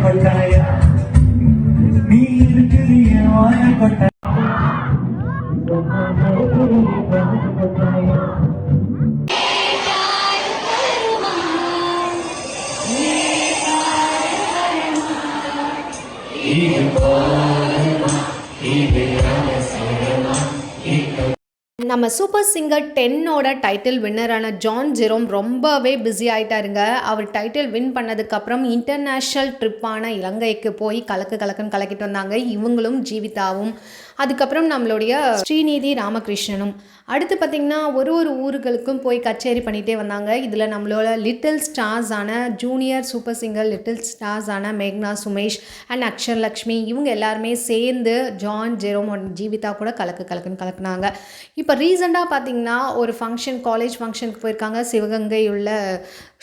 வாயப்பட்டாயா நீ இருக்கிறிய வாயப்பட்டாயா நம்ம சூப்பர் சிங்கர் டென்னோட டைட்டில் வின்னரான ஜான் ஜெரோம் ரொம்பவே பிஸி ஆகிட்டாருங்க அவர் டைட்டில் வின் பண்ணதுக்கப்புறம் இன்டர்நேஷ்னல் ட்ரிப்பான இலங்கைக்கு போய் கலக்கு கலக்குன்னு கலக்கிட்டு வந்தாங்க. இவங்களும் ஜீவிதாவும். அதுக்கப்புறம் நம்மளுடைய ஸ்ரீநிதி ராமகிருஷ்ணனும். அடுத்து பார்த்திங்கன்னா ஒரு ஒரு ஊர்களுக்கும் போய் கச்சேரி பண்ணிகிட்டே வந்தாங்க. இதில் நம்மளோட லிட்டில் ஸ்டார்ஸ் ஆன junior super singer little stars ஆன மேக்னா சுமேஷ் அண்ட் அக்ஷர் லக்ஷ்மி இவங்க எல்லாருமே சேர்ந்து ஜான் ஜெரோம் ஜீவிதா கூட கலக்கு கலக்குன்னு கலக்குனாங்க. இப்போ ரீசெண்டாக பார்த்திங்கன்னா ஒரு ஃபங்க்ஷன் காலேஜ் ஃபங்க்ஷனுக்கு போயிருக்காங்க. சிவகங்கை உள்ள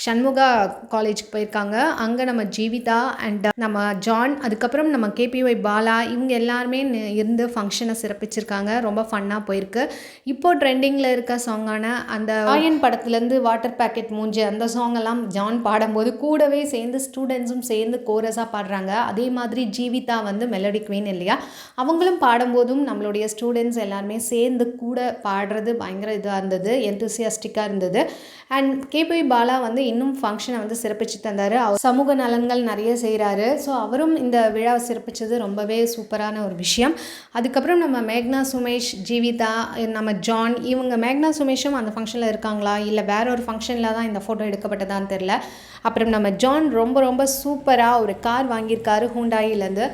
சண்முகா காலேஜுக்கு போயிருக்காங்க. அங்கே நம்ம ஜீவிதா அண்ட் நம்ம ஜான் அதுக்கப்புறம் நம்ம கேபிஒய் பாலா இவங்க எல்லாருமே இருந்து ஃபங் ஃபங்க்ஷனை சிறப்பிச்சிருக்காங்க. ரொம்ப ஃபன்னாக போயிருக்கு. இப்போ ட்ரெண்டிங்கில் இருக்க சாங்கான அந்த ஆயன் படத்துலேருந்து வாட்டர் பேக்கெட் மூஞ்சி அந்த சாங் எல்லாம் ஜான் பாடும்போது கூடவே சேர்ந்து ஸ்டூடெண்ட்ஸும் சேர்ந்து கோரஸாக பாடுறாங்க. அதே மாதிரி ஜீவிதா வந்து மெலடி குவீன் இல்லையா? அவங்களும் பாடும்போதும் நம்மளுடைய ஸ்டூடெண்ட்ஸ் எல்லாருமே சேர்ந்து கூட பாடுறது பயங்கர இதாக இருந்தது எந்தூசியாஸ்டிக்காக இருந்தது. அண்ட் கேபி பாலா வந்து இன்னும் ஃபங்க்ஷனை வந்து சிறப்பிச்சு தந்தார். அவர் சமூக நலன்கள் நிறைய செய்கிறாரு ஸோ அவரும் இந்த விழாவை சிறப்பிச்சது ரொம்பவே சூப்பரான ஒரு விஷயம். அதுக்கு அதுக்கப்புறம் நம்ம மேக்னா சுமேஷ் ஜீவிதா நம்ம ஜான் இவங்க மேக்னா சுமேஷும் அந்த ஃபங்க்ஷனில் இருக்காங்களா? இல்லை வேற ஒரு ஃபங்க்ஷனில் தான் இந்த ஃபோட்டோ எடுக்கப்பட்டதான்னு தெரில அப்புறம் நம்ம ஜான் ரொம்ப ரொம்ப சூப்பராக ஒரு கார் வாங்கியிருக்காரு ஹூண்டாயிலேருந்து.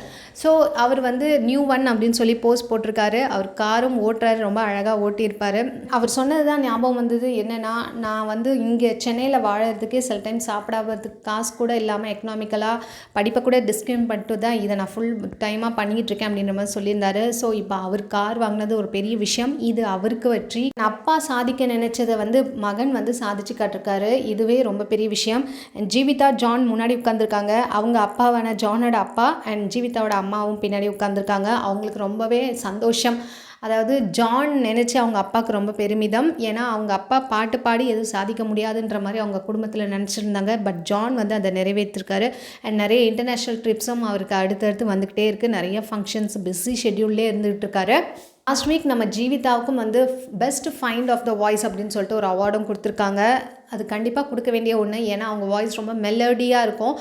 ஸோ அவர் வந்து நியூ ஒன் அப்படின்னு சொல்லி போஸ்ட் போட்டிருக்காரு. அவர் காரும் ஓட்டுறாரு ரொம்ப அழகாக ஓட்டியிருப்பார். அவர் சொன்னது தான் ஞாபகம் வந்தது என்னென்னா நான் வந்து இங்கே சென்னையில் வாழறதுக்கே சில டைம் சாப்பிடாததுக்கு காசு கூட இல்லாமல் எக்கனாமிக்கலாக படிப்பை கூட டிஸ்கிரிம் பண்ணிட்டு தான் இதை நான் ஃபுல் டைமாக பண்ணிகிட்ருக்கேன் அப்படின்ற மாதிரி சொல்லியிருந்தாரு. ஸோ இப்போ அவர் கார் வாங்கினது ஒரு பெரிய விஷயம். இது அவருக்கு வெற்றி. அப்பா சாதிக்க நினைச்சதை வந்து மகன் வந்து சாதிச்சு காட்டிருக்காரு. இதுவே ரொம்ப பெரிய விஷயம். ஜீவிதா ஜான் முன்னாடி உட்காந்துருக்காங்க அவங்க அப்பாவான ஜானோட அப்பா அண்ட் ஜீவிதாவோட அம்மாவும் பின்னாடி உட்காந்துருக்காங்க அவங்களுக்கு ரொம்பவே சந்தோஷம். அதாவது ஜான் நினச்சி அவங்க அப்பாவுக்கு ரொம்ப பெருமிதம். ஏன்னா அவங்க அப்பா பாட்டு பாடி எதுவும் சாதிக்க முடியாதுன்ற மாதிரி அவங்க குடும்பத்தில் நினச்சிருந்தாங்க. பட் ஜான் வந்து அதை நிறைவேற்றிருக்காரு. அண்ட் நிறைய இன்டர்நேஷ்னல் ட்ரிப்ஸும் அவருக்கு அடுத்தடுத்து வந்துக்கிட்டே இருக்குது நிறைய ஃபங்க்ஷன்ஸ் பிஸி ஷெட்யூல்லே இருந்துகிட்டு இருக்காரு. லாஸ்ட் வீக் நம்ம ஜீவிதாவுக்கும் வந்து best find of the voice அப்படின்னு சொல்லிட்டு ஒரு அவார்டும் கொடுத்துருக்காங்க. அது கண்டிப்பாக கொடுக்க வேண்டிய ஒன்று ஏன்னா அவங்க வாய்ஸ் ரொம்ப மெலடியாக இருக்கும்.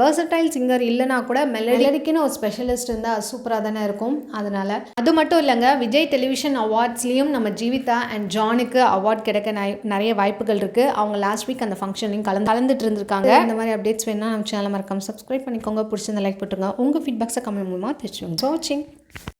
வேர்சடைல் சிங்கர் இல்லைனா கூட மெலடிக்குன்னு ஒரு ஸ்பெஷலிஸ்ட் இருந்தால் சூப்பராக தானே இருக்கும். அதனால் அது மட்டும் இல்லைங்க விஜய் டெலிவிஷன் அவார்ட்ஸ்லேயும் நம்ம ஜீவிதா அண்ட் ஜானுக்கு அவார்ட் கிடைக்க நிறைய வாய்ப்புகள் இருக்குது அவங்க லாஸ்ட் வீக் அந்த ஃபங்க்ஷன்லையும் கலந்து கலந்துட்டு இருந்திருக்காங்க. இந்த மாதிரி அப்டேட்ஸ் வேணால் நம்ம சேனல் மறக்காம சப்ஸ்கிரைப் பண்ணிக்கோங்க. பிடிச்சிருந்த லைக் போட்டுருங்க. உங்கள் ஃபீட்பேக்ஸை கமெண்ட் மூலமாக தெரிஞ்சுக்கோங்க. வாட்சிங்